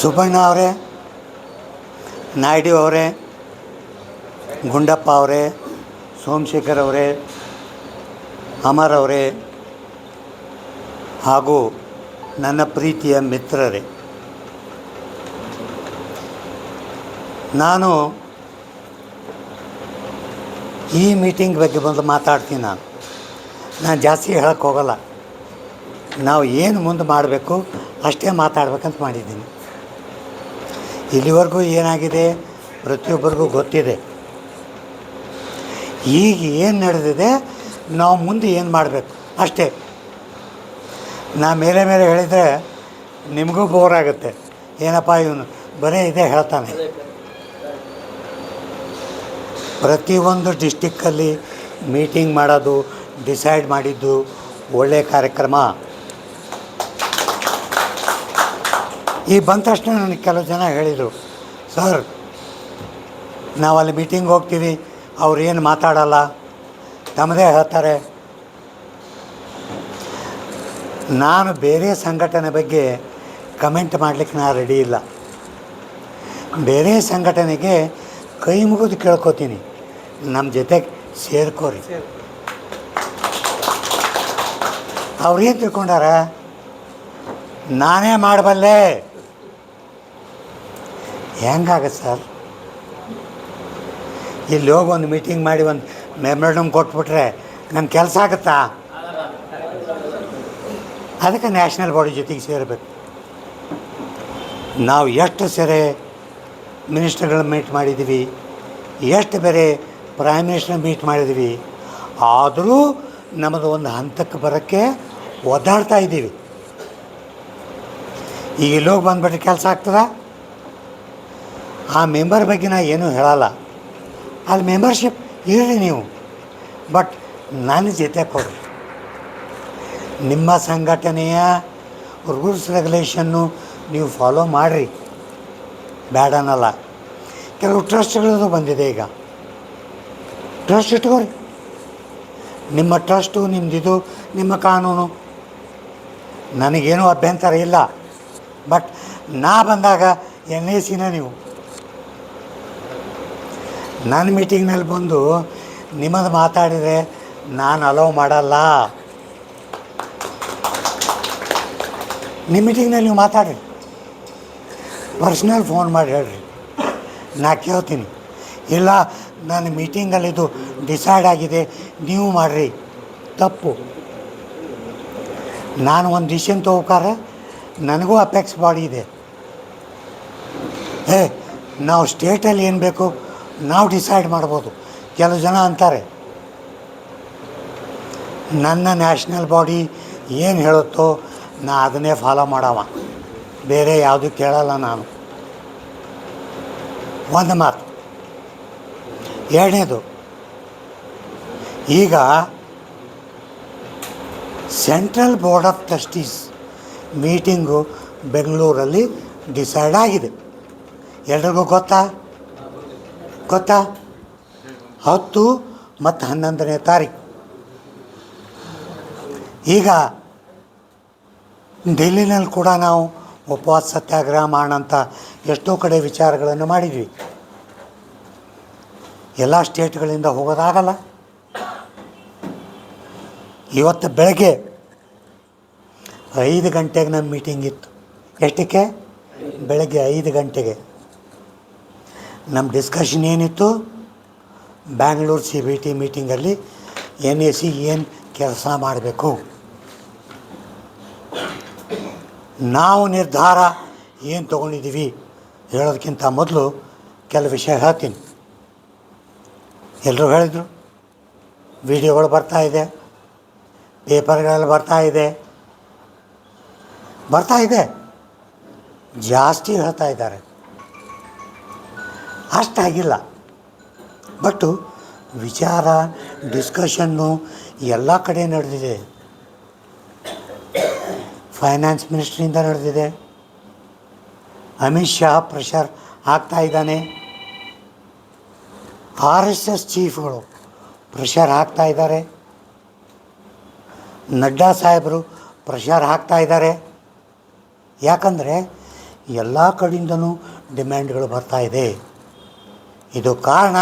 ಸುಬ್ಬಣ್ಣ ಅವರೇ, ನಾಯ್ಡು ಅವರೇ, ಗುಂಡಪ್ಪ ಅವರೇ, ಸೋಮಶೇಖರ್ ಅವರೇ, ಅಮರ್ ಅವರೇ ಹಾಗೂ ನನ್ನ ಪ್ರೀತಿಯ ಮಿತ್ರರೇ. ನಾನು ಈ ಮೀಟಿಂಗ್ ಬಗ್ಗೆ ಬಂದು ಮಾತಾಡ್ತೀನಿ ನಾನು. ನಾನು ಜಾಸ್ತಿ ಹೇಳೋಕ್ಕೆ ಹೋಗಲ್ಲ. ನಾವು ಏನು ಮುಂದೆ ಮಾಡಬೇಕು ಅಷ್ಟೇ ಮಾತಾಡ್ಬೇಕಂತ ಮಾಡಿದ್ದೀನಿ. ಇಲ್ಲಿವರೆಗೂ ಏನಾಗಿದೆ? ಪ್ರತಿಯೊಬ್ಬರಿಗೂ ಗೊತ್ತಿದೆ. ಈಗ ಏನು ನಡೆದಿದೆ? ನಾವು ಮುಂದೆ ಏನು ಮಾಡಬೇಕು? ಅಷ್ಟೇ. ನಾ ಮೇಲೆ ಮೇಲೆ ಹೇಳಿದರೆ ನಿಮಗೂ ಬೋರ್ ಆಗುತ್ತೆ. ಏನಪ್ಪ ಇವನು? ಬರೀ ಇದೇ ಹೇಳ್ತಾನೆ. ಪ್ರತಿಯೊಂದು ಡಿಸ್ಟಿಕ್ಕಲ್ಲಿ ಮೀಟಿಂಗ್ ಮಾಡೋದು ಡಿಸೈಡ್ ಮಾಡಿದ್ದು ಒಳ್ಳೆಯ ಕಾರ್ಯಕ್ರಮ. ಈ ಬಂದ ತಕ್ಷಣ ನನಗೆ ಕೆಲವು ಜನ ಹೇಳಿದರು, ಸರ್, ನಾವಲ್ಲಿ ಮೀಟಿಂಗ್ ಹೋಗ್ತೀವಿ, ಅವ್ರು ಏನು ಮಾತಾಡಲ್ಲ. ತಮ್ಮದೇ ಹೇಳ್ತಾರೆ, ನಾನು ಬೇರೆ ಸಂಘಟನೆ ಬಗ್ಗೆ ಕಮೆಂಟ್ ಮಾಡಲಿಕ್ಕೆ ನಾನು ರೆಡಿ ಇಲ್ಲ. ಬೇರೆ ಸಂಘಟನೆಗೆ ಕೈ ಮುಗಿದು ಕೇಳ್ಕೊತೀನಿ. ನಮ್ಮ ಜೊತೆಗೆ ಸೇರ್ಕೋರಿ. ಅವ್ರೇನು ತಿಳ್ಕೊಂಡಾರ, ನಾನೇ ಮಾಡಬಲ್ಲೆ. ಹೆಂಗಾಗತ್ತೆ ಸರ್? ಇಲ್ಲಿ ಹೋಗಿ ಒಂದು ಮೀಟಿಂಗ್ ಮಾಡಿ ಒಂದು ಮೆಮೊರಂಡಮ್ ಕೊಟ್ಬಿಟ್ರೆ ನನ್ನ ಕೆಲಸ ಆಗುತ್ತಾ? ಅದಕ್ಕೆ ನ್ಯಾಷನಲ್ ಬಾಡಿ ಜೊತೆಗೆ ಸೇರಬೇಕು. ನಾವು ಎಷ್ಟು ಸೇರೆ ಮಿನಿಸ್ಟರ್ಗಳನ್ನ ಮೀಟ್ ಮಾಡಿದ್ದೀವಿ ಎಷ್ಟು ಬೇರೆ ಪ್ರೈಮ್ ಮಿನಿಸ್ಟರ್ ಮೀಟ್ ಮಾಡಿದ್ದೀವಿ ಆದರೂ ನಮ್ಮದು ಒಂದು ಹಂತಕ್ಕೆ ಬರೋಕ್ಕೆ ಒದ್ದಾಡ್ತಾ ಇದ್ದೀವಿ ಈಗ ಇಲ್ಲೋಗಿ ಬಂದ್ಬಿಟ್ರೆ ಕೆಲಸ ಆಗ್ತದ? ಆ ಮೆಂಬರ್ ಬಗ್ಗೆ ನಾ ಏನೂ ಹೇಳಲ್ಲ. ಅಲ್ಲಿ ಮೆಂಬರ್ಶಿಪ್ ಇರಲಿ ನೀವು. ಬಟ್ ನನ್ನ ಜೊತೆ ಕೊಡ್ರಿ. ನಿಮ್ಮ ಸಂಘಟನೆಯ ರೂಲ್ಸ್ ರೆಗ್ಯುಲೇಷನ್ನು ನೀವು ಫಾಲೋ ಮಾಡಿರಿ. ಬೇಡನಲ್ಲ ಕೆಲವು ಟ್ರಸ್ಟ್ಗಳದು ಬಂದಿದೆ ಈಗ. ಟ್ರಸ್ಟ್ ಇಟ್ಕೋರಿ. ನಿಮ್ಮ ಟ್ರಸ್ಟು ನಿಮ್ಮದಿದು ನಿಮ್ಮ ಕಾನೂನು. ನನಗೇನು ಅಭ್ಯಂತರ ಇಲ್ಲ. ಬಟ್ ನಾ ಬಂದಾಗ ಎನ್ ಎ ಸಿನ ನೀವು ನನ್ನ ಮೀಟಿಂಗ್ನಲ್ಲಿ ಬಂದು ನಿಮ್ಮದು ಮಾತಾಡಿದರೆ ನಾನು ಅಲೋ ಮಾಡಲ್ಲ. ನಿಮ್ಮ ಮೀಟಿಂಗ್ನಲ್ಲಿ ನೀವು ಮಾತಾಡಿರಿ. ಪರ್ಸ್ನಲ್ ಫೋನ್ ಮಾಡಿ ಹೇಳ್ರಿ. ನಾ ಕೇಳ್ತೀನಿ. ಇಲ್ಲ ನನ್ನ ಮೀಟಿಂಗಲ್ಲಿ ಇದು ಡಿಸೈಡ್ ಆಗಿದೆ, ನೀವು ಮಾಡಿರಿ. ತಪ್ಪು. ನಾನು ಒಂದು ಡಿಸಿಷನ್ ತೊಗೋಕಾರ ನನಗೂ ಅಪೆಕ್ಸ್ ಬಾಡಿ ಇದೆ. ಏ, ನಾವು ಸ್ಟೇಟಲ್ಲಿ ಏನು ಬೇಕು? ನಾವು ಡಿಸೈಡ್ ಮಾಡ್ಬೋದು. ಕೆಲವು ಜನ ಅಂತಾರೆ, ನನ್ನ ನ್ಯಾಷನಲ್ ಬಾಡಿ ಏನು ಹೇಳುತ್ತೋ ನಾ ಅದನ್ನೇ ಫಾಲೋ ಮಾಡವ. ಬೇರೆ ಯಾವುದು ಕೇಳಲ್ಲ ನಾನು. ಒಂದು ಮಾತು. ಎರಡನೇದು, ಈಗ central board of trustees meeting ಬೆಂಗಳೂರಲ್ಲಿ ಡಿಸೈಡ್ ಆಗಿದೆ. ಎಲ್ರಿಗೂ ಗೊತ್ತಾ? ಗೊತ್ತಾ? ಹತ್ತು ಮತ್ತು ಹನ್ನೊಂದನೇ ತಾರೀಕು ಈಗ ಡೆಲ್ಲಿನಲ್ಲಿ ಕೂಡ ನಾವು ಉಪವಾಸ ಸತ್ಯಾಗ್ರಹ ಮಾಡೋಂಥ ಎಷ್ಟೋ ಕಡೆ ವಿಚಾರಗಳನ್ನು ಮಾಡಿದ್ವಿ. ಎಲ್ಲ ಸ್ಟೇಟ್ಗಳಿಂದ ಹೋಗೋದಾಗಲ್ಲ. ಇವತ್ತು ಬೆಳಗ್ಗೆ ಐದು ಗಂಟೆಗೆ ನಮ್ಮ ಮೀಟಿಂಗ್ ಇತ್ತು. ಎಷ್ಟಕ್ಕೆ? ಬೆಳಗ್ಗೆ ಐದು ಗಂಟೆಗೆ. ನಮ್ಮ ಡಿಸ್ಕಷನ್ ಏನಿತ್ತು? ಬ್ಯಾಂಗ್ಳೂರು ಸಿ ಬಿ ಟಿ ಮೀಟಿಂಗಲ್ಲಿ ಎನ್ ಎ ಸಿ ಏನು ಕೆಲಸ ಮಾಡಬೇಕು? ನಾವು ನಿರ್ಧಾರ ಏನು ತೊಗೊಂಡಿದ್ದೀವಿ ಹೇಳೋದಕ್ಕಿಂತ ಮೊದಲು ಕೆಲವು ವಿಷಯ ಹೇಳ್ತೀನಿ. ಎಲ್ಲರೂ ಹೇಳಿದರು? ವಿಡಿಯೋಗಳು ಬರ್ತಾ ಇದೆ. ಪೇಪರ್ಗಳಲ್ಲಿ ಬರ್ತಾ ಇದೆ. ಬರ್ತಾ ಇದೆ. ಜಾಸ್ತಿ ಹೇಳ್ತಾ ಇದ್ದಾರೆ. ಅಷ್ಟಾಗಿಲ್ಲ. ಬಟ್ಟು ವಿಚಾರ ಡಿಸ್ಕಷನ್ನು ಎಲ್ಲ ಕಡೆ ನಡೆದಿದೆ. ಫೈನಾನ್ಸ್ ಮಿನಿಸ್ಟ್ರಿಂದ ನಡೆದಿದೆ. ಅಮಿತ್ ಶಾ ಪ್ರೆಷರ್ ಹಾಕ್ತಾ ಇದ್ದಾನೆ. ಆರ್ ಎಸ್ ಎಸ್ ಚೀಫ್ಗಳು ಪ್ರೆಷರ್ ಹಾಕ್ತಾ ಇದ್ದಾರೆ. ನಡ್ಡಾ ಸಾಹೇಬರು ಪ್ರೆಷರ್ ಹಾಕ್ತಾ ಇದ್ದಾರೆ. ಯಾಕಂದರೆ ಎಲ್ಲ ಕಡೆಯಿಂದನೂ ಡಿಮ್ಯಾಂಡ್ಗಳು ಬರ್ತಾ ಇದೆ. ಇದು ಕಾರಣ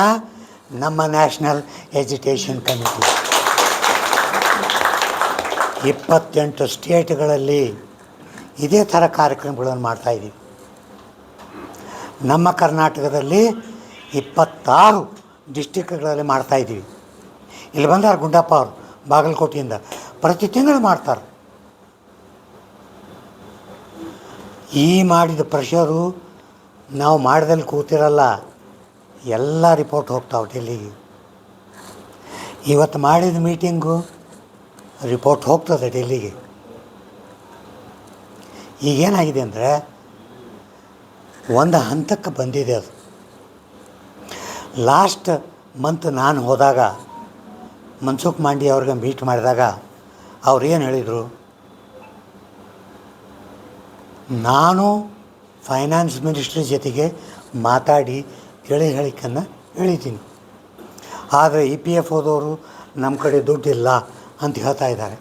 ನಮ್ಮ ನ್ಯಾಷನಲ್ ಎಜುಕೇಷನ್ ಕಮಿಟಿ ಇಪ್ಪತ್ತೆಂಟು ಸ್ಟೇಟ್ಗಳಲ್ಲಿ ಇದೇ ಥರ ಕಾರ್ಯಕ್ರಮಗಳನ್ನು ಮಾಡ್ತಾಯಿದ್ದೀವಿ ನಮ್ಮ ಕರ್ನಾಟಕದಲ್ಲಿ ಇಪ್ಪತ್ತಾರು ಡಿಸ್ಟಿಕ್ಗಳಲ್ಲಿ ಮಾಡ್ತಾಯಿದ್ದೀವಿ ಇಲ್ಲಿ ಬಂದಾರ ಗುಂಡಪ್ಪ ಅವರು, ಬಾಗಲಕೋಟೆಯಿಂದ. ಪ್ರತಿ ತಿಂಗಳು ಮಾಡ್ತಾರೆ. ಈ ಮಾಡಿದ ಪ್ರೆಷರು ನಾವು ಮಾಡಿದಲ್ಲಿ ಕೂತಿರಲ್ಲ. ಎಲ್ಲ ರಿಪೋರ್ಟ್ ಹೋಗ್ತಾವೆ ಡೆಲ್ಲಿಗೆ ಇವತ್ತು ಮಾಡಿದ ಮೀಟಿಂಗು ರಿಪೋರ್ಟ್ ಹೋಗ್ತದೆ ಡೆಲ್ಲಿಗೆ ಈಗೇನಾಗಿದೆ ಅಂದರೆ, ಒಂದು ಹಂತಕ್ಕೆ ಬಂದಿದೆ ಅದು. ಲಾಸ್ಟ್ ಮಂತ್ ನಾನು ಹೋದಾಗ ಮನ್ಸುಖ್ ಮಾಂಡಿ ಅವ್ರಿಗೆ ಮೀಟ್ ಮಾಡಿದಾಗ, ಅವ್ರು ಏನು ಹೇಳಿದರು? ನಾನು ಫೈನಾನ್ಸ್ ಮಿನಿಸ್ಟ್ರಿ ಜೊತೆಗೆ ಮಾತಾಡಿ ತಿಳಿ ಹೇಳಿಕನ್ನು ಹೇಳಿದ್ದೀನಿ. ಆದರೆ ಇ ಪಿ ಎಫ್ ಓದೋರು ನಮ್ಮ ಕಡೆ ದುಡ್ಡಿಲ್ಲ ಅಂತ ಹೇಳ್ತಾ ಇದ್ದಾರೆ.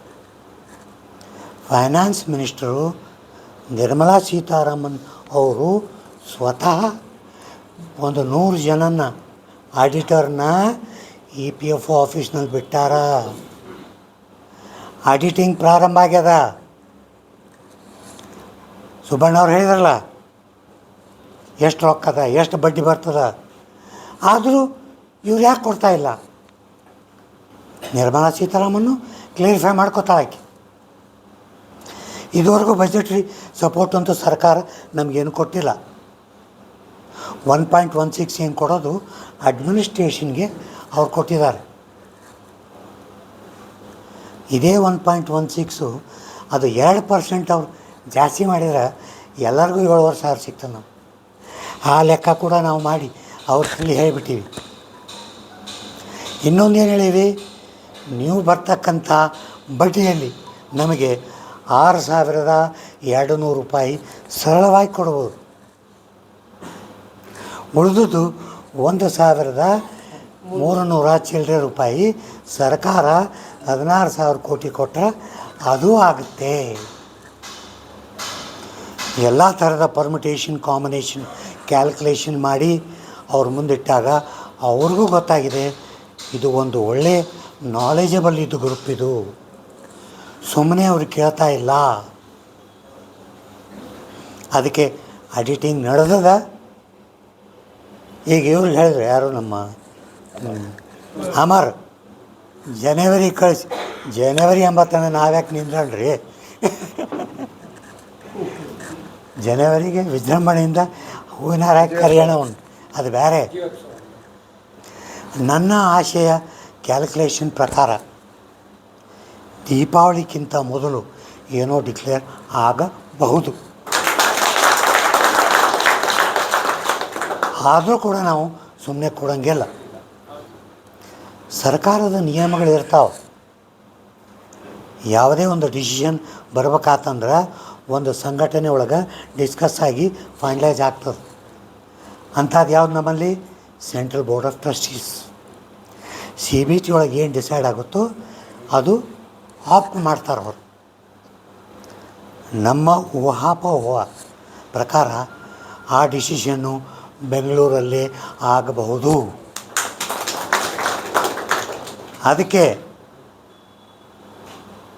ಫೈನಾನ್ಸ್ ಮಿನಿಸ್ಟರು ನಿರ್ಮಲಾ ಸೀತಾರಾಮನ್ ಅವರು ಸ್ವತಃ ಒಂದು ನೂರು ಜನನ ಆಡಿಟರ್ನ ಇ ಪಿ ಎಫ್ ಆಫೀಸ್ನಲ್ಲಿ ಬಿಟ್ಟಾರ. ಆಡಿಟಿಂಗ್ ಪ್ರಾರಂಭ ಆಗ್ಯದ. ಸುಬ್ಬಣ್ಣ ಅವ್ರು ಹೇಳಿದ್ರಲ್ಲ ಎಷ್ಟು ರೊಕ್ಕದ ಎಷ್ಟು ಬಡ್ಡಿ ಬರ್ತದ? ಆದರೂ ಇವ್ರು ಯಾಕೆ ಕೊಡ್ತಾ ಇಲ್ಲ? ನಿರ್ಮಲಾ ಸೀತಾರಾಮನ್ನು ಕ್ಲಿಯರಿಫೈ ಮಾಡ್ಕೋತಾಳಕ್ಕೆ ಇದುವರೆಗೂ ಬಜೆಟ್ರಿ ಸಪೋರ್ಟ್ ಅಂತೂ ಸರ್ಕಾರ ನಮಗೇನು ಕೊಟ್ಟಿಲ್ಲ. ಒನ್ ಪಾಯಿಂಟ್ ಒನ್ ಸಿಕ್ಸ್ ಏನು ಕೊಡೋದು ಅಡ್ಮಿನಿಸ್ಟ್ರೇಷನ್ಗೆ ಅವ್ರು ಕೊಟ್ಟಿದ್ದಾರೆ. ಇದೇ ಒನ್ ಪಾಯಿಂಟ್ ಒನ್ ಸಿಕ್ಸು ಅದು ಎರಡು ಪರ್ಸೆಂಟ್ ಅವ್ರು ಜಾಸ್ತಿ ಮಾಡಿದ್ರೆ ಎಲ್ಲರಿಗೂ ಏಳುವರೆ ಸಾವಿರ ಸಿಗ್ತದೆ ನಾವು ಆ ಲೆಕ್ಕ ಕೂಡ ನಾವು ಮಾಡಿ ಅವ್ರ ಕೈಲಿ ಹೇಳಿಬಿಟ್ಟಿವಿ. ಇನ್ನೊಂದು ಏನು ಹೇಳಿವಿ ನೀವು ಬರ್ತಕ್ಕಂಥ ಬಡ್ಡಿಯಲ್ಲಿ ನಮಗೆ ಆರು ಸಾವಿರದ ಎರಡು ನೂರು ರೂಪಾಯಿ ಸರಳವಾಗಿ ಕೊಡ್ಬೋದು. ಉಳಿದುದು ಒಂದು ಸಾವಿರದ ಮೂರು ನೂರ ಚಿಲ್ಲರೆ ರೂಪಾಯಿ ಸರ್ಕಾರ ಹದಿನಾರು ಸಾವಿರ ಕೋಟಿ ಕೊಟ್ಟರೆ ಅದು ಆಗುತ್ತೆ. ಎಲ್ಲ ಥರದ ಪರ್ಮಿಟೇಷನ್ ಕಾಂಬಿನೇಷನ್ ಕ್ಯಾಲ್ಕುಲೇಷನ್ ಮಾಡಿ ಅವ್ರ ಮುಂದಿಟ್ಟಾಗ ಅವ್ರಿಗೂ ಗೊತ್ತಾಗಿದೆ, ಇದು ಒಂದು ಒಳ್ಳೆ ನಾಲೆಜಬಲ್ ಇದು ಗ್ರೂಪ್ ಇದು. ಸುಮ್ಮನೆ ಅವ್ರು ಕೇಳ್ತಾ ಇಲ್ಲ. ಅದಕ್ಕೆ ಅಡಿಟಿಂಗ್ ನಡೆದದ? ಈಗ ಇವ್ರು ಹೇಳಿದ್ರು, ಯಾರು ನಮ್ಮ ಅಮರ್, ಜನವರಿ ಕಳಿಸಿ, ಜನವರಿ ಎಂಬತ್ತನೇ ನಾವ್ಯಾಕೆ ನಿಂದ್ರಲ್ರಿ? ಜನವರಿಗೆ ವಿಜೃಂಭಣೆಯಿಂದ ಹೂವಿನ ಹಾರ ಹಾಕಿ ಕರೆಯೋಣ ಉಂಟು. ಅದು ಬೇರೆ. ನನ್ನ ಆಶಯ ಕ್ಯಾಲ್ಕುಲೇಷನ್ ಪ್ರಕಾರ ದೀಪಾವಳಿಗಿಂತ ಮೊದಲು ಏನೋ ಡಿಕ್ಲೇರ್ ಆಗಬಹುದು. ಆದರೂ ಕೂಡ ನಾವು ಸುಮ್ಮನೆ ಕೊಡೋಂಗಿಲ್ಲ ಸರ್ಕಾರದ ನಿಯಮಗಳಿರ್ತಾವೆ ಯಾವುದೇ ಒಂದು ಡಿಸಿಷನ್ ಬರ್ಬೇಕಾತಂದ್ರೆ ಒಂದು ಸಂಘಟನೆ ಒಳಗೆ ಡಿಸ್ಕಸ್ ಆಗಿ ಫೈನಲೈಸ್ ಆಗ್ತದೆ. ಅಂಥದ್ದು ಯಾವ್ದು ನಮ್ಮಲ್ಲಿ? Central board of trustees C B T ಒಳಗೆ ಏನು ಡಿಸೈಡ್ ಆಗುತ್ತೋ ಅದು ಆಪ್ಟ್ ಮಾಡ್ತಾರೆ ಅವರು. ನಮ್ಮ ಊಹಾಪೋಹ ಪ್ರಕಾರ ಆ ಡಿಸಿಷನ್ನು ಬೆಂಗಳೂರಲ್ಲಿ ಆಗಬಹುದು. ಅದಕ್ಕೆ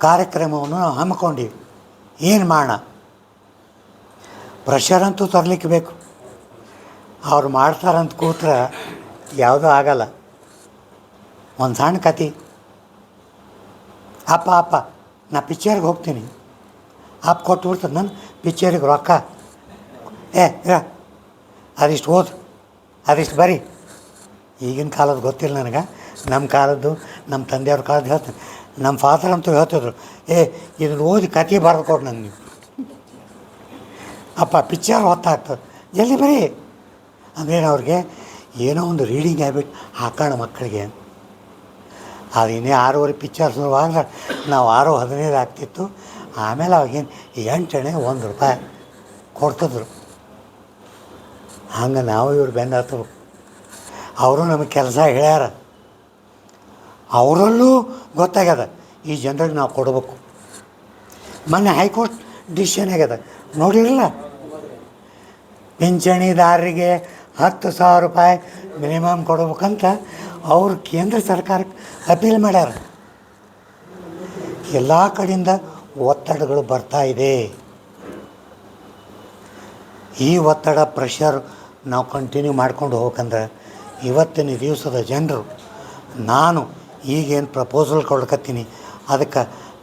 ಕಾರ್ಯಕ್ರಮವನ್ನು ನಾವು ಹಮ್ಮಿಕೊಂಡಿವಿ. ಏನು ಮಾಡೋಣ ಪ್ರೆಷರ್ ಅಂತೂ ತರಲಿಕ್ಕೆ ಬೇಕು. ಅವ್ರು ಮಾಡ್ತಾರಂತ ಕೂತ್ರೆ ಯಾವುದೂ ಆಗಲ್ಲ. ಒಂದು ಸಣ್ಣ ಕತೆ ಅಪ್ಪ ಅಪ್ಪ, ನಾ ಪಿಕ್ಚರ್ಗೆ ಹೋಗ್ತೀನಿ. ಅಪ್ಪ ಕೊಟ್ಟು ನನ್ನ ಪಿಕ್ಚರಿಗೆ ರೊಕ್ಕ. ಏ, ಇರ. ಅದಿಷ್ಟು ಓದು. ಅದಿಷ್ಟು ಬರೀ. ಈಗಿನ ಕಾಲದ ಗೊತ್ತಿಲ್ಲ ನನಗೆ. ನಮ್ಮ ಕಾಲದ್ದು ನಮ್ಮ ತಂದೆಯವ್ರ ಕಾಲದ್ದು ಹೇಳ್ತೀನಿ. ನಮ್ಮ ಫಾದರ್ ಅಂತೂ ಹೇಳ್ತಿದ್ರು, ಏ, ಇದನ್ನು ಓದಿ ಕತೆ ಬರೆದು ಕೊಡು ನಂಗೆ. ನೀವು ಅಪ್ಪ ಪಿಕ್ಚರ್ ಹೊತ್ತಾಗ್ತದೆ ಜಲ್ದಿ ಬರೀ? ಅಂದ್ರೇನು ಅವ್ರಿಗೆ ಏನೋ ಒಂದು ರೀಡಿಂಗ್ ಹ್ಯಾಬಿಟ್ ಹಾಕೋಣ ಮಕ್ಕಳಿಗೆ. ಅದು ಇನ್ನೇ ಆರೂವರೆ ಪಿಕ್ಚರ್ ಶುರುವಾಗ ನಾವು ಆರು ಹದಿನೈದು ಆಗ್ತಿತ್ತು. ಆಮೇಲೆ ಅವಾಗೇನು ಎಂಟಣೆ ಒಂದು ರೂಪಾಯಿ ಕೊಡ್ತಿದ್ರು. ಹಂಗೆ ನಾವು ಇವ್ರು ಬೆನ್ನು ಅವರು ನಮಗೆ ಕೆಲಸ ಹೇಳ್ಯಾರ ಅವರಲ್ಲೂ ಗೊತ್ತಾಗ್ಯದ, ಈ ಜನರಿಗೆ ನಾವು ಕೊಡಬೇಕು. ಮೊನ್ನೆ ಹೈಕೋರ್ಟ್ ಡಿಸಿಷನ್ ಆಗ್ಯದ, ನೋಡಿರಲ್ಲ? ಪಿಂಚಣಿದಾರರಿಗೆ ಹತ್ತು ಸಾವಿರ ರೂಪಾಯಿ ಮಿನಿಮಮ್ ಕೊಡ್ಬೇಕಂತ ಅವರು ಕೇಂದ್ರ ಸರ್ಕಾರಕ್ಕೆ ಅಪೀಲ್ ಮಾಡ್ಯಾರ. ಎಲ್ಲ ಕಡೆಯಿಂದ ಒತ್ತಡಗಳು ಬರ್ತಾ ಇದೆ. ಈ ಒತ್ತಡ ಪ್ರೆಷರ್ ನಾವು ಕಂಟಿನ್ಯೂ ಮಾಡ್ಕೊಂಡು ಹೋಗ್ಬೇಕಂದ್ರೆ, ಇವತ್ತಿನ ದಿವಸದ ಜನರು, ನಾನು ಈಗೇನು ಪ್ರಪೋಸಲ್ ಕೊಡ್ಕತ್ತೀನಿ. ಅದಕ್ಕೆ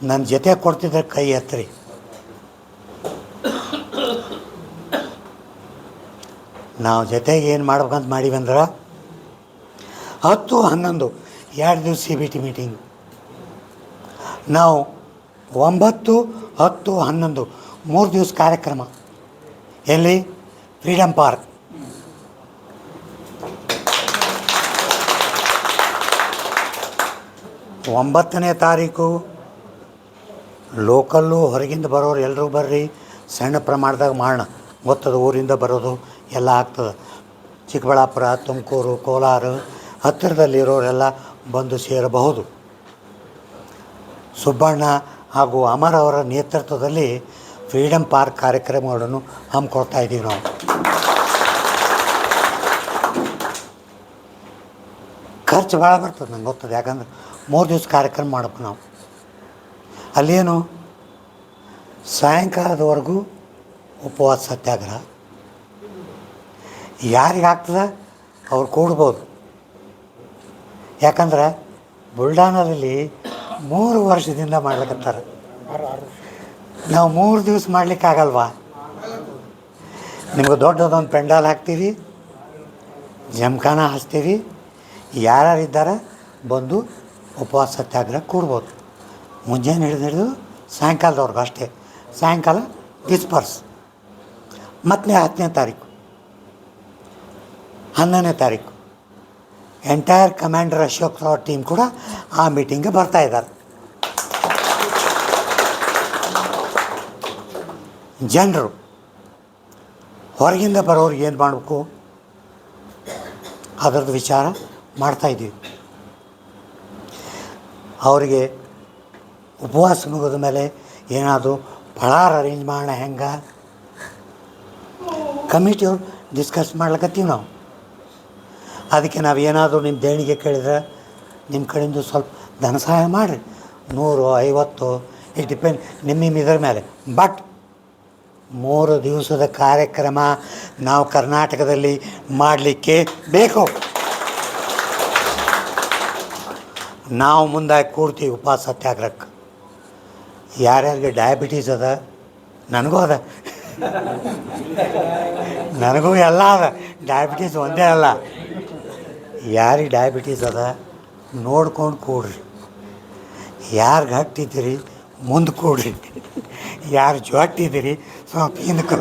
ನನ್ನ ಜೊತೆ ಕೊಡ್ತಿದ್ರೆ ಕೈ ಎತ್ತರಿ ನಾವು ಜೊತೆಗೆ ಏನು ಮಾಡ್ಬೇಕಂತ ಮಾಡೀವಿ ಅಂದ್ರೆ ಹತ್ತು ಹನ್ನೊಂದು, ಎರಡು ದಿವಸ ಸಿ ಬಿ ಟಿ ಮೀಟಿಂಗ್ ನಾವು ಒಂಬತ್ತು, ಹತ್ತು, ಹನ್ನೊಂದು, ಮೂರು ದಿವಸ ಕಾರ್ಯಕ್ರಮ. ಎಲ್ಲಿ? ಫ್ರೀಡಮ್ ಪಾರ್ಕ್ ಒಂಬತ್ತನೇ ತಾರೀಕು ಲೋಕಲ್ಲು ಹೊರಗಿಂದ ಬರೋರು ಎಲ್ಲರೂ ಬರ್ರಿ, ಸಣ್ಣ ಪ್ರಮಾಣದಾಗ ಮಾಡೋಣ ಗೊತ್ತದ ಊರಿಂದ ಬರೋದು ಎಲ್ಲ ಆಗ್ತದೆ. ಚಿಕ್ಕಬಳ್ಳಾಪುರ, ತುಮಕೂರು, ಕೋಲಾರ ಹತ್ತಿರದಲ್ಲಿರೋರೆಲ್ಲ ಬಂದು ಸೇರಬಹುದು. ಸುಬ್ಬಣ್ಣ ಹಾಗೂ ಅಮರ್ ಅವರ ನೇತೃತ್ವದಲ್ಲಿ ಫ್ರೀಡಮ್ ಪಾರ್ಕ್ ಕಾರ್ಯಕ್ರಮಗಳನ್ನು ಹಮ್ಮಿಕೊಳ್ತಾ ಇದ್ದೀವಿ ನಾವು. ಖರ್ಚು ಭಾಳ ಬರ್ತದೆ ನಂಗೆ ಗೊತ್ತದೆ, ಯಾಕಂದ್ರೆ ಮೂರು ದಿವಸ ಕಾರ್ಯಕ್ರಮ ಮಾಡಬೇಕು ನಾವು. ಅಲ್ಲೇನು? ಸಾಯಂಕಾಲದವರೆಗೂ ಉಪವಾಸ ಸತ್ಯಾಗ್ರಹ. ಯಾರಿಗೆ ಆಗ್ತದೆ? ಅವ್ರು ಕೂಡ್ಬೋದು. ಯಾಕಂದ್ರೆ ಬುಲ್ಡಾನದಲ್ಲಿ ಮೂರು ವರ್ಷದಿಂದ ಮಾಡ್ಲಿಕತ್ತಾರ. ನಾವು ಮೂರು ದಿವಸ ಮಾಡ್ಲಿಕ್ಕಾಗಲ್ವಾ ನಿಮ್ಗೆ ದೊಡ್ಡದೊಂದು ಪೆಂಡಾಲ್ ಹಾಕ್ತೀವಿ, ಜಮಖಾನ ಹಚ್ತೀವಿ ಯಾರ್ಯಾರಿದ್ದಾರೆ? ಬಂದು ಉಪವಾಸ ಸತ್ಯಾಗ್ರಹ ಕೂಡ್ಬೋದು. ಮುಂಜಾನೆ ಹಿಡಿದು ಹಿಡಿದು ಸಾಯಂಕಾಲದವ್ರಿಗೂ ಅಷ್ಟೇ. ಸಾಯಂಕಾಲ ಡಿಸ್ಪರ್ಸ್ ಮತ್ತೆ ಹತ್ತನೇ ತಾರೀಕು. ಹನ್ನೊಂದನೇ ತಾರೀಕು. Entire commander Ashok Rao team ಕೂಡ ಆ ಮೀಟಿಂಗ್ಗೆ ಬರ್ತಾ ಇದ್ದಾರೆ. ಜನರು ಹೊರಗಿಂದ ಬರೋರಿಗೆ ಏನು ಮಾಡಬೇಕು? ಅದರದ್ದು ವಿಚಾರ ಮಾಡ್ತಾಯಿದ್ದೀವಿ ಅವರಿಗೆ ಉಪವಾಸ ಮುಗಿದ ಮೇಲೆ ಏನಾದರೂ ಫಳಾರ ಅರೇಂಜ್ ಮಾಡೋಣ ಹೆಂಗೆ? ಕಮಿಟಿಯವ್ರು ಡಿಸ್ಕಸ್ ಮಾಡ್ಲಕತ್ತೀವಿ ನಾವು. ಅದಕ್ಕೆ ನಾವು ಏನಾದರೂ ನಿಮ್ಮ ದೇಣಿಗೆ ಕೇಳಿದ್ರೆ ನಿಮ್ಮ ಕಡೆಯಿಂದ ಸ್ವಲ್ಪ ಧನ ಸಹಾಯ ಮಾಡಿರಿ. ನೂರು, ಐವತ್ತು ಇಟ್ ಡಿಪೆಂಡ್ ನಿಮ್ಮ ನಿಮ್ಮ ಇದ್ರ ಮೇಲೆ. ಬಟ್ ಮೂರು ದಿವಸದ ಕಾರ್ಯಕ್ರಮ ನಾವು ಕರ್ನಾಟಕದಲ್ಲಿ ಮಾಡಲಿಕ್ಕೆ ಬೇಕು. ನಾವು ಮುಂದಾಗಿ ಕೂಡ್ತೀವಿ ಉಪವಾಸ ಸತ್ಯಾಗ್ರಹಕ್ಕೆ ಯಾರ್ಯಾರಿಗೆ ಡಯಾಬಿಟೀಸ್ ಅದ? ನನಗೂ ಅದ. ನನಗೂ ಎಲ್ಲ ಅದ. ಡಯಾಬಿಟೀಸ್ ಒಂದೇ ಅಲ್ಲ. ಯಾರಿಗೆ ಡಯಾಬಿಟೀಸ್ ಅದ? ನೋಡ್ಕೊಂಡು ಕೂಡ್ರಿ. ಯಾರು ಗಟ್ಟಿದ್ದೀರಿ? ಮುಂದೆ ಕೂಡ್ರಿ. ಯಾರು ಜೊಟ್ಟಿದ್ದೀರಿ? ಸ್ವಲ್ಪ ಹಿಂದಕ್ಕೆ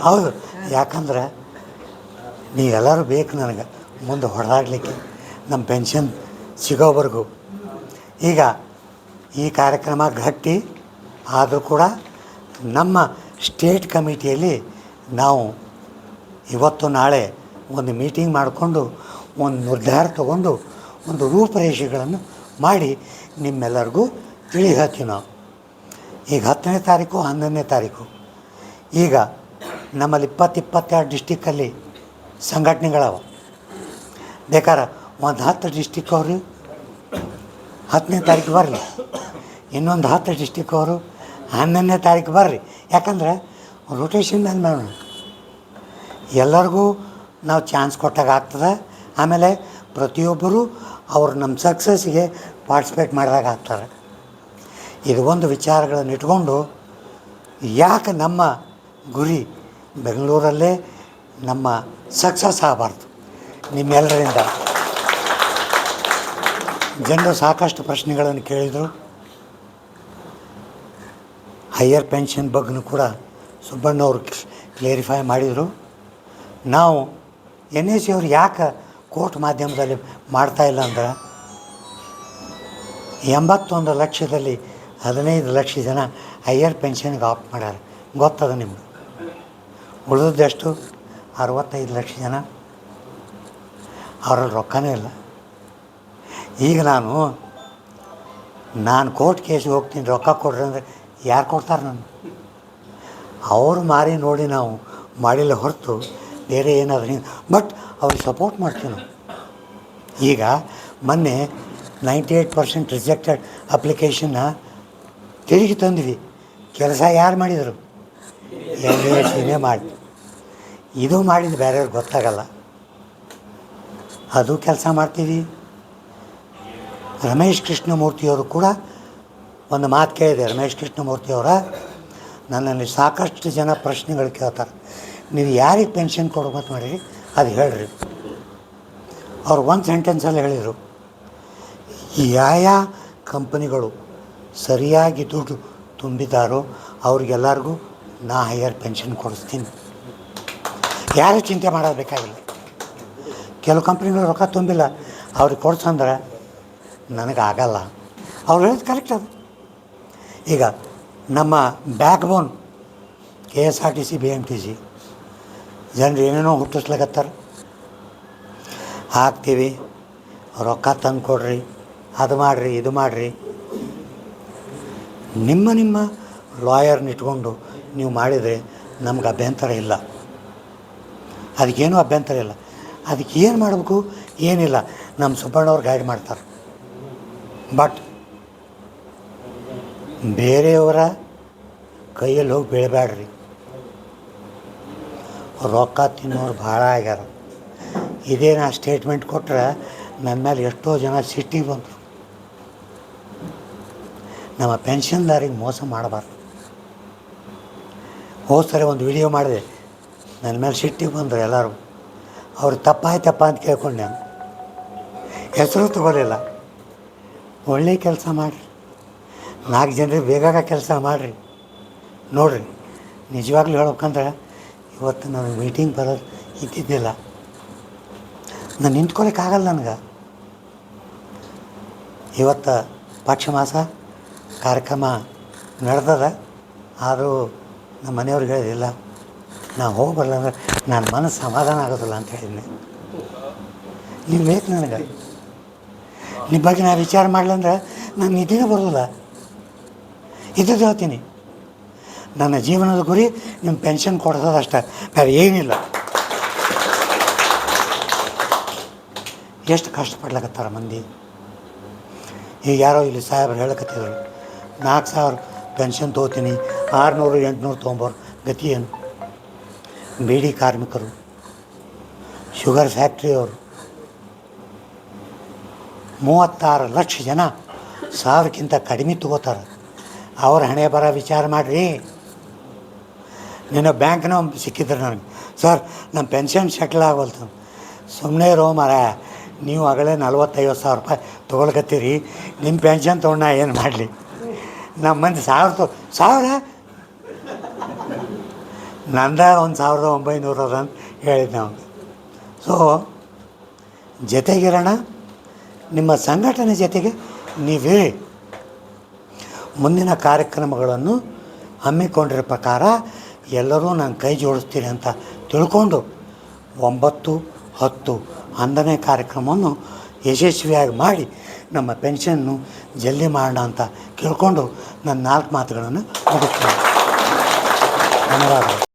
ಹೌದು. ಯಾಕಂದ್ರೆ ನೀವೆಲ್ಲರೂ ಬೇಕು ನನಗೆ. ಮುಂದೆ ಹೊಡೆದಾಡ್ಲಿಕ್ಕೆ. ನಮ್ಮ ಪೆನ್ಷನ್ ಸಿಗೋವರೆಗೂ. ಈಗ ಈ ಕಾರ್ಯಕ್ರಮ ಗಟ್ಟಿ, ಆದರೂ ಕೂಡ ನಮ್ಮ ಸ್ಟೇಟ್ ಕಮಿಟಿಯಲ್ಲಿ ನಾವು ಇವತ್ತು ನಾಳೆ ಒಂದು ಮೀಟಿಂಗ್ ಮಾಡಿಕೊಂಡು ಒಂದು ನಿರ್ಧಾರ ತಗೊಂಡು ಒಂದು ರೂಪರೇಷೆಗಳನ್ನು ಮಾಡಿ ನಿಮ್ಮೆಲ್ಲರಿಗೂ ತಿಳಿ ಹೇಳ್ತೀವಿ ನಾವು. ಈಗ ಹತ್ತನೇ ತಾರೀಕು, ಹನ್ನೊಂದನೇ ತಾರೀಕು. ಈಗ ನಮ್ಮಲ್ಲಿ ಇಪ್ಪತ್ತು ಇಪ್ಪತ್ತೆರಡು ಡಿಸ್ಟಿಕ್ಕಲ್ಲಿ ಸಂಘಟನೆಗಳವ. ಬೇಕಾರೆ ಒಂದು ಹತ್ತು ಡಿಸ್ಟಿಕ್ ಅವರು, ಹತ್ತನೇ ತಾರೀಕು ಬರ್ರಿ ಇನ್ನೊಂದು ಹತ್ತು ಡಿಸ್ಟಿಕ್ ಅವರು, ಹನ್ನೊಂದನೇ ತಾರೀಕು ಬರ್ರಿ ಯಾಕಂದ್ರೆ ರೊಟೇಷನ್ ಮಾಡೋಣ ಎಲ್ಲರಿಗೂ ನಾವು ಚಾನ್ಸ್ ಕೊಟ್ಟಾಗ ಆಗ್ತದೆ. ಆಮೇಲೆ ಪ್ರತಿಯೊಬ್ಬರು ಅವರು ನಮ್ಮ ಸಕ್ಸಸ್ಗೆ ಪಾರ್ಟಿಸಿಪೇಟ್ ಮಾಡಿದಾಗ ಆಗ್ತಾರೆ. ಇದು ಒಂದು ವಿಚಾರಗಳನ್ನು ಇಟ್ಕೊಂಡು ಯಾಕೆ ನಮ್ಮ ಗುರಿ ಬೆಂಗಳೂರಲ್ಲೇ ನಮ್ಮ ಸಕ್ಸಸ್ ಆಗಬಾರ್ದು ನಿಮ್ಮೆಲ್ಲರಿಂದ ಜನರು ಸಾಕಷ್ಟು ಪ್ರಶ್ನೆಗಳನ್ನು ಕೇಳಿದರು. ಹೈಯರ್ ಪೆನ್ಷನ್ ಬಗ್ಗೆನೂ ಕೂಡ ಸುಬ್ಬಣ್ಣವರು ಕ್ಲೇರಿಫೈ ಮಾಡಿದರು. ನಾವು ಎನ್ ಎಸ್ ಸಿ ಅವ್ರು ಯಾಕೆ ಕೋರ್ಟ್ ಮಾಧ್ಯಮದಲ್ಲಿ ಮಾಡ್ತಾ ಇಲ್ಲ ಅಂದ್ರೆ, ಎಂಬತ್ತೊಂದು ಲಕ್ಷದಲ್ಲಿ ಹದಿನೈದು ಲಕ್ಷ ಜನ ಹೈಯರ್ ಪೆನ್ಷನ್ಗೆ ಆಪ್ ಮಾಡ್ಯಾರ. ಗೊತ್ತದ ನಿಮ್ಗೆ? ಉಳಿದದ್ದೆಷ್ಟು? ಅರವತ್ತೈದು ಲಕ್ಷ ಜನ. ಅವ್ರಲ್ಲಿ ರೊಕ್ಕನೇ ಇಲ್ಲ. ಈಗ ನಾನು ನಾನು ಕೋರ್ಟ್ ಕೇಸಿಗೆ ಹೋಗ್ತೀನಿ, ರೊಕ್ಕ ಕೊಡ್ರಿ ಅಂದರೆ ಯಾರು ಕೊಡ್ತಾರೆ ನಾನು? ಅವರು ಮಾರಿ ನೋಡಿ ನಾವು ಮಾಡಿಲ್ಲ ಹೊರತು ಬೇರೆ ಏನಾದರೂ ಬಟ್ ಅವ್ರಿಗೆ ಸಪೋರ್ಟ್ ಮಾಡ್ತೀವಿ ನಾವು. ಈಗ ಮೊನ್ನೆ ನೈಂಟಿ ಏಯ್ಟ್ ಪರ್ಸೆಂಟ್ ರಿಜೆಕ್ಟೆಡ್ ಅಪ್ಲಿಕೇಶನ್ನ ತಿರುಗಿ ತಂದ್ವಿ. ಕೆಲಸ ಯಾರು ಮಾಡಿದರು? ಎಲ್ ಎ ಸಿನೇ ಮಾಡಿ ಇದು ಮಾಡಿದ ಬೇರೆಯವ್ರಿಗೆ ಗೊತ್ತಾಗಲ್ಲ. ಅದು ಕೆಲಸ ಮಾಡ್ತೀವಿ ರಮೇಶ್ ಕೃಷ್ಣಮೂರ್ತಿಯವರು ಕೂಡ ಒಂದು ಮಾತು ಕೇಳಿದೆ, ರಮೇಶ್ ಕೃಷ್ಣಮೂರ್ತಿಯವರ ನನ್ನಲ್ಲಿ ಸಾಕಷ್ಟು ಜನ ಪ್ರಶ್ನೆಗಳು ಕೇಳ್ತಾರೆ. ನೀವು ಯಾರಿಗೆ ಪೆನ್ಷನ್ ಕೊಡ್ಬೇಕು ಮಾಡಿರಿ, ಅದು ಹೇಳ್ರಿ. ಅವ್ರು ಒಂದು ಸೆಂಟೆನ್ಸಲ್ಲಿ ಹೇಳಿದರು ಯಾವ ಕಂಪನಿಗಳು ಸರಿಯಾಗಿ ದುಡ್ಡು ತುಂಬಿದಾರೋ, ಅವ್ರಿಗೆಲ್ಲರಿಗೂ ನಾ ಹೈಯರ್ ಪೆನ್ಷನ್ ಕೊಡಿಸ್ತೀನಿ. ಯಾರೂ ಚಿಂತೆ ಮಾಡೋದು ಬೇಕಾಗಿಲ್ಲ. ಕೆಲವು ಕಂಪ್ನಿಗಳು ರೊಕ್ಕ ತುಂಬಿಲ್ಲ, ಅವ್ರಿಗೆ ಕೊಡ್ಸಂದ್ರೆ ನನಗೆ ಆಗಲ್ಲ ಅವ್ರು ಹೇಳೋದು ಕರೆಕ್ಟ್ ಅದು. ಈಗ ನಮ್ಮ backbone K S R T C B M T C ಜನರು ಏನೇನೋ ಹುಟ್ಟಿಸ್ಲಾಗತ್ತಾರೆ ಹಾಕ್ತೀವಿ, ರೊಕ್ಕ ತಂದು ಕೊಡ್ರಿ ಅದು ಮಾಡಿರಿ, ಇದು ಮಾಡಿರಿ. ನಿಮ್ಮ ನಿಮ್ಮ ಲಾಯರ್ನ ಇಟ್ಕೊಂಡು ನೀವು ಮಾಡಿದರೆ ನಮ್ಗೆ ಅಭ್ಯಂತರ ಇಲ್ಲ. ಅದಕ್ಕೇನು ಅಭ್ಯಂತರ ಇಲ್ಲ. ಅದಕ್ಕೆ ಏನು ಮಾಡಬೇಕು? ಏನಿಲ್ಲ. ನಮ್ಮ ಸುಬ್ಬಣ್ಣವ್ರು ಗೈಡ್ ಮಾಡ್ತಾರೆ. ಬಟ್ ಬೇರೆಯವರ ಕೈಯಲ್ಲಿ ಹೋಗಿ ಬೀಳಬೇಡ್ರಿ. ರೊಕ್ಕ ತಿನ್ನೋರು ಭಾಳ ಆಗ್ಯಾರ. ಇದೇ ನಾ ಸ್ಟೇಟ್ಮೆಂಟ್ ಕೊಟ್ಟರೆ ನನ್ನ ಮೇಲೆ ಎಷ್ಟೋ ಜನ ಸಿಟ್ಟಿ ಬಂದರು. ನಮ್ಮ ಪೆನ್ಷನ್ದಾರಿಗೆ ಮೋಸ ಮಾಡಬಾರ್ದು. ಹೋದ ಸರಿ ಒಂದು ವಿಡಿಯೋ ಮಾಡಿದೆ. ನನ್ನ ಮೇಲೆ ಸಿಟ್ಟಿಗೆ ಬಂದರು ಎಲ್ಲರೂ. ಅವ್ರು ತಪ್ಪಾಯ್ತಪ್ಪ ಅಂತ ಕೇಳ್ಕೊಂಡೆ ಹೆಸರು ತಗೊಳ್ಳಿಲ್ಲ. ಒಳ್ಳೆ ಕೆಲಸ ಮಾಡಿರಿ. ನಾಲ್ಕು ಜನರಿಗೆ ಬೇಗ ಕೆಲಸ ಮಾಡಿರಿ. ನೋಡಿರಿ, ನಿಜವಾಗ್ಲೂ ಹೇಳ್ಬೇಕಂದ್ರೆ ಇವತ್ತು ನಾನು ಮೀಟಿಂಗ್ ಬರೋದು ಇದ್ದಿದ್ದಿಲ್ಲ. ನಾನು ನಿಂತ್ಕೊಳ್ಳೋಕ್ಕಾಗಲ್ಲ ನನಗೆ. ಇವತ್ತು ಪಕ್ಷ ಮಾಸ ಕಾರ್ಯಕ್ರಮ ನಡೆದದ, ಆದರೂ ನಮ್ಮ ಮನೆಯವ್ರಿಗೆ ಹೇಳಿದಿಲ್ಲ ನಾನು ಹೋಗಿ ಅಂದ್ರೆ ನನ್ನ ಮನಸ್ಸು ಸಮಾಧಾನ ಆಗೋದಿಲ್ಲ ಅಂತ ಹೇಳಿದ್ನಿ. ನೀವು ಬೇಕು ನನಗೆ. ನಿಮ್ಮ ಬಗ್ಗೆ ನಾ ವಿಚಾರ ಮಾಡ್ಲಂದ್ರೆ ನಾನು ನಿದ್ದೆನೇ ಬರೋದಿಲ್ಲ. ಇದ್ದದ್ದು ಹೇಳ್ತೀನಿ. ನನ್ನ ಜೀವನದ ಗುರಿ ನಿಮ್ಮ ಪೆನ್ಷನ್ ಕೊಡ್ಸೋದು ಬೇರೆ ಏನಿಲ್ಲ. ಎಷ್ಟು ಕಷ್ಟಪಡ್ಲಕತ್ತಾರ ಮಂದಿ. ಈಗ ಯಾರೋ ಇಲ್ಲಿ ಸಾಹೇಬ್ರು ಹೇಳಕತ್ತಿದ್ರು. ನಾಲ್ಕು ಸಾವಿರ ಪೆನ್ಷನ್ ತೊಗೋತೀನಿ, ಆರುನೂರು, ಎಂಟುನೂರು ತೊಗೊಂಬೋರು. ಗತಿ ಏನು? ಬೀಡಿ ಕಾರ್ಮಿಕರು ಶುಗರ್ ಫ್ಯಾಕ್ಟ್ರಿಯವರು ಮೂವತ್ತಾರು ಲಕ್ಷ ಜನ ಸಾವಿರಕ್ಕಿಂತ ಕಡಿಮೆ ತಗೋತಾರೆ. ಅವ್ರ ಹಣೆ ಬರ ವಿಚಾರ ಮಾಡಿರಿ. ನಿನ್ನ ಬ್ಯಾಂಕ್ನ ಸಿಕ್ಕಿದ್ರು ನನಗೆ. ಸರ್ ನಮ್ಮ ಪೆನ್ಷನ್ ಸೆಟ್ಲ್ ಆಗೋಲ್ತು. ಸುಮ್ಮನೆ ಇರೋ ಮರ, ನೀವು ಆಗಲೇ ನಲ್ವತ್ತೈವತ್ತು ಸಾವಿರ ರೂಪಾಯಿ ತೊಗೊಳ್ಕತ್ತೀರಿ. ನಿಮ್ಮ ಪೆನ್ಷನ್ ತೊಗೊಂಡ ಏನು ಮಾಡಲಿ? ನಮ್ಮ ಮಂದಿ ಸಾವಿರ ತೊ, ಸಾವಿರ? ನಂದ ಒಂದು ಸಾವಿರದ ಒಂಬೈನೂರ ಅಂತ ಹೇಳಿದ್ದೆ ನಾವು. ಸೊ ಜೊತೆಗಿರೋಣ. ನಿಮ್ಮ ಸಂಘಟನೆ ಜೊತೆಗೆ ನೀವೇ ಮುಂದಿನ ಕಾರ್ಯಕ್ರಮಗಳನ್ನು ಹಮ್ಮಿಕೊಂಡಿರೋ ಪ್ರಕಾರ ಎಲ್ಲರೂ ನಾನು ಕೈ ಜೋಡಿಸ್ತೀನಿ ಅಂತ ತಿಳ್ಕೊಂಡು ಒಂಬತ್ತು, ಹತ್ತು ಹನ್ನೊಂದನೇ ಕಾರ್ಯಕ್ರಮವನ್ನು ಯಶಸ್ವಿಯಾಗಿ ಮಾಡಿ ನಮ್ಮ ಪೆನ್ಷನ್ನು ಜಲ್ದಿ ಮಾಡೋಣ ಅಂತ ಕೇಳಿಕೊಂಡು ನನ್ನ ನಾಲ್ಕು ಮಾತುಗಳನ್ನು ಮುಗಿಸ್ತೀನಿ. ಧನ್ಯವಾದಗಳು.